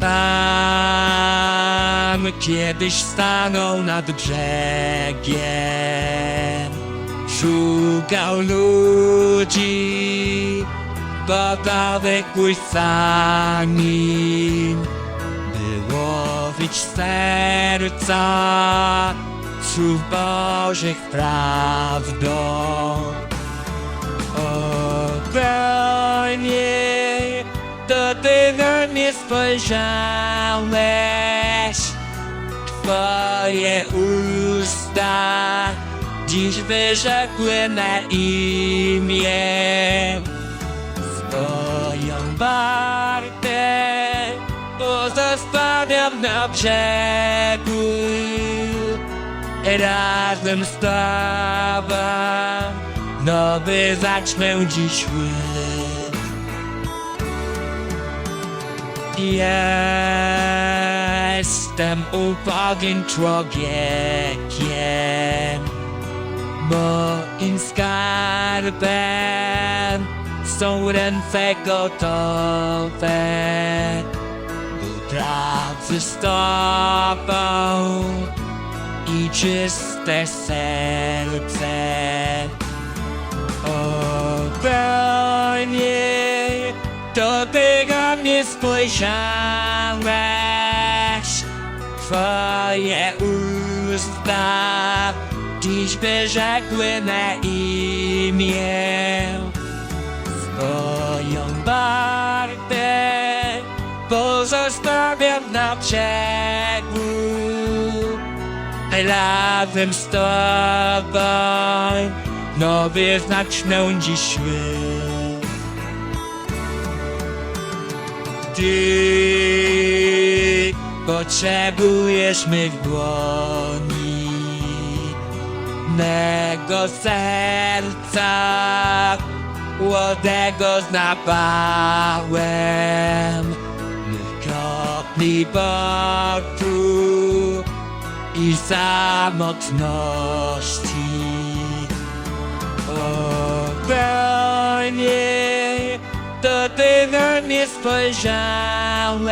Tam kiedyś stanął nad brzegiem, szukał ludzi gotowych pójść sami, by łowić serca słów Bożych prawdą. Spojrzałeś Twoje usta. Dziś wyrzekły na imię Swoją wartę. Pozostawiam na brzegu Razem z Tobą. Nowy zacznę dziś łyk Jestem ubogim człowiekiem. Moim skarbem są ręce gotowe. Do pracy z Tobą i czyste serce. O Panie, to Ty spojrzałeś Twoje usta. Dziś wyrzekły na imię. Swoją wartę pozostawiam na brzegu. Razem z Tobą nowy zacznę dziś łyk Ty potrzebujesz mych dłoni mego serca Łodego z napałem. Mych kropli I samotności. O Panie, to Ty na mnie spojrzałeś?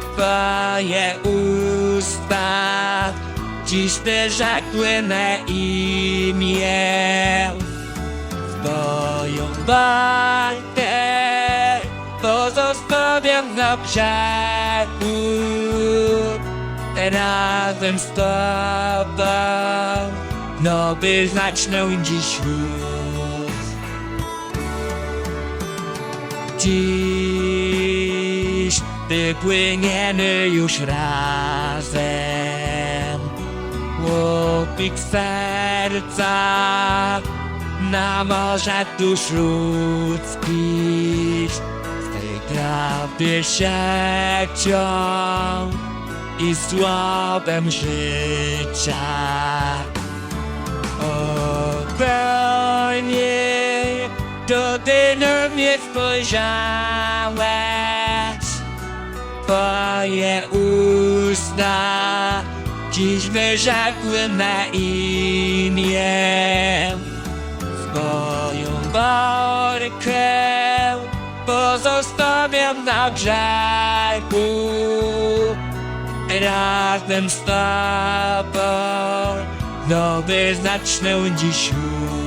Twoje usta dziś wyrzekły na imię. Swoją walkę pozostawiam na brzegu Razem z Tobą nowy zacznę dziś ruch Dziś wypłyniemy już razem. Łopik serca na morze dusz ludzkich Z tej prawdy siecią i słowem życia. O Panie, na mnie spojrzałeś Twoje usta. Dziś wyrzekły na imię. Swoją workę pozostawiam na brzegu Razem z Tobą nowy zacznę dziś już